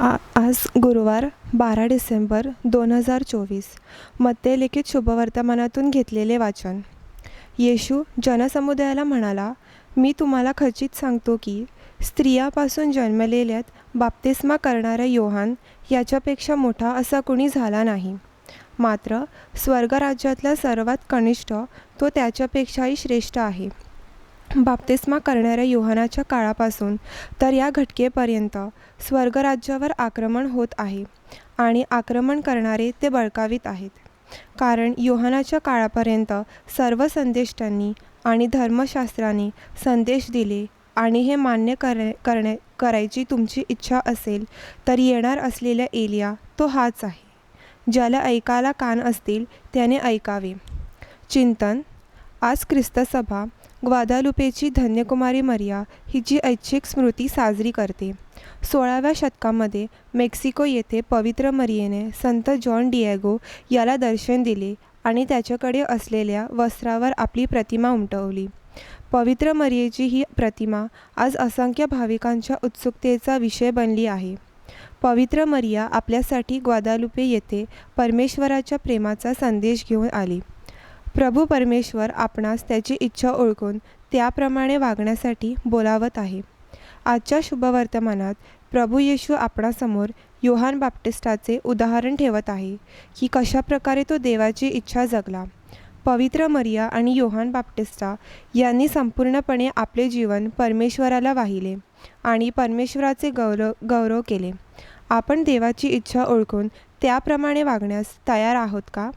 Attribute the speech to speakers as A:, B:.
A: आ आज गुरुवार बारा डिसेंबर दोन हजार चोवीस. मध्ये लिखित शुभवर्तमानातून घेतलेले वाचन. येशू जनसमुदायाला म्हणाला मी तुम्हाला खचित सांगतो की स्त्रियापासून जन्मलेल्यात बाप्तिस्मा करणारा योहान याच्यापेक्षा मोठा असा कुणी झाला नाही. मात्र स्वर्गराज्यातला सर्वात कनिष्ठ तो त्याच्यापेक्षाही श्रेष्ठ आहे. बाप्तिस्मा करणाऱ्या योहानाच्या काळापासून तर या घटकेपर्यंत स्वर्गराज्यावर आक्रमण होत आहे आणि आक्रमण करणारे ते बळकावित आहेत. कारण योहानाच्या काळापर्यंत सर्व संदेष्टांनी आणि धर्मशास्त्राने संदेश दिले आणि हे मान्य कर करणे करायची तुमची इच्छा असेल तर येणार असलेला एलिया तो हाच आहे. ज्याला ऐकायला कान असतील त्याने ऐकावे. चिंतन आज ख्रिस्तसभा ग्वादालुपेची धन्यकुमारी मरिया हिची ऐच्छिक स्मृती साजरी करते. सोळाव्या शतकामध्ये मेक्सिको येथे पवित्र मरियेने संत जॉन डिएगो याला दर्शन दिले आणि त्याच्याकडे असलेल्या वस्त्रावर आपली प्रतिमा उमटवली. पवित्र मरियेची ही प्रतिमा आज असंख्य भाविकांच्या उत्सुकतेचा विषय बनली आहे. पवित्र मरिया आपल्यासाठी ग्वादालुपे येथे परमेश्वराच्या प्रेमाचा संदेश घेऊन आली. प्रभू परमेश्वर आपणास त्याची इच्छा ओळखून त्याप्रमाणे वागण्यासाठी बोलावत आहे. आजच्या शुभवर्तमानात प्रभू येशू आपणासमोर योहान बाप्टिस्टाचे उदाहरण ठेवत आहे की कशाप्रकारे तो देवाची इच्छा जगला. पवित्र मरिया आणि योहान बाप्टिस्टा यांनी संपूर्णपणे आपले जीवन परमेश्वराला वाहिले आणि परमेश्वराचे गौरव गौरव केले. आपण देवाची इच्छा ओळखून त्याप्रमाणे वागण्यास तयार आहोत का?